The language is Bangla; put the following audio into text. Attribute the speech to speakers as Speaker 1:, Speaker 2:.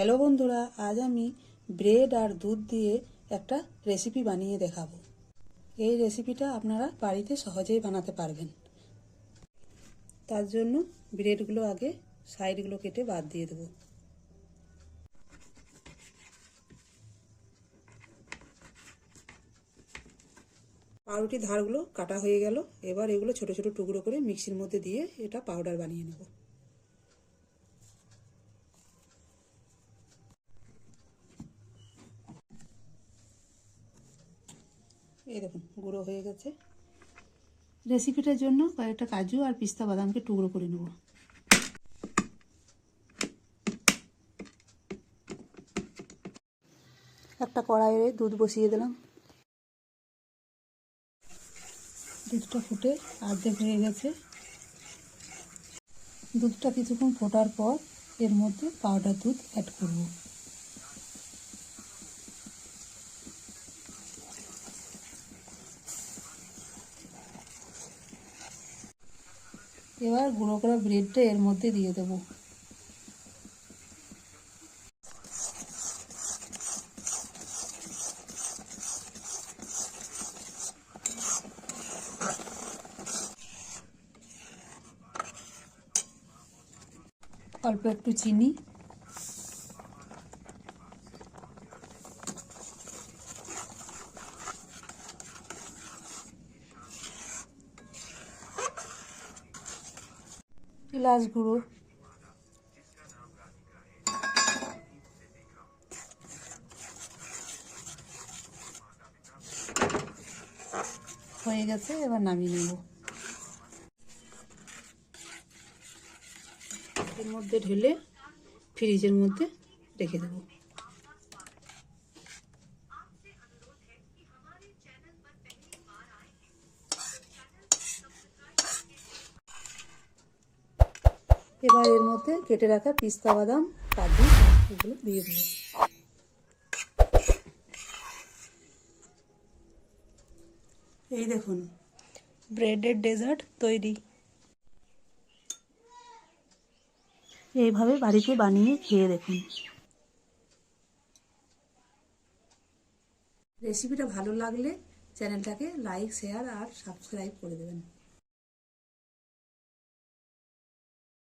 Speaker 1: হ্যালো বন্ধুরা, আজ আমি ব্রেড আর দুধ দিয়ে একটা রেসিপি বানিয়ে দেখাবো। এই রেসিপিটা আপনারা বাড়িতে সহজেই বানাতে পারবেন। তার জন্য ব্রেডগুলো আগে সাইডগুলো কেটে বাদ দিয়ে দেবো। পাউরুটির ধারগুলো কাটা হয়ে গেল। এবার এগুলো ছোট ছোট টুকরো করে মিক্সির মধ্যে দিয়ে এটা পাউডার বানিয়ে নেব। এই দেখুন, গুঁড়ো হয়ে গেছে। রেসিপিটার জন্য কয়েকটা কাজু আর পিস্তা বাদামকে টুকরো করে নেব। একটা কড়াইয়ে দুধ বসিয়ে দিলাম। দুধটা ফুটে অর্ধেক হয়ে গেছে। দুধটা কিছুক্ষণ ফোটার পর এর মধ্যে পাউডার দুধ অ্যাড করব। এবার গুঁড়ো করা ব্রেডটা এর মধ্যে দিয়ে দেব। অল্প একটু চিনি। এলাচ গুঁড়ো। হয়ে গেছে এবার নামিয়ে নেব। এর মধ্যে ঢেলে ফ্রিজের মধ্যে রেখে দেবো। এবার এর মধ্যে কেটে রাখা পিস্তা বাদাম, কাজু, এগুলো দিয়ে দেবো। এই দেখুন, ব্রেডের ডেজার্ট তৈরি। এইভাবে বাড়িতে বানিয়ে খেয়ে দেখুন। রেসিপিটা ভালো লাগলে চ্যানেলটাকে লাইক, শেয়ার আর সাবস্ক্রাইব করে দেবেন।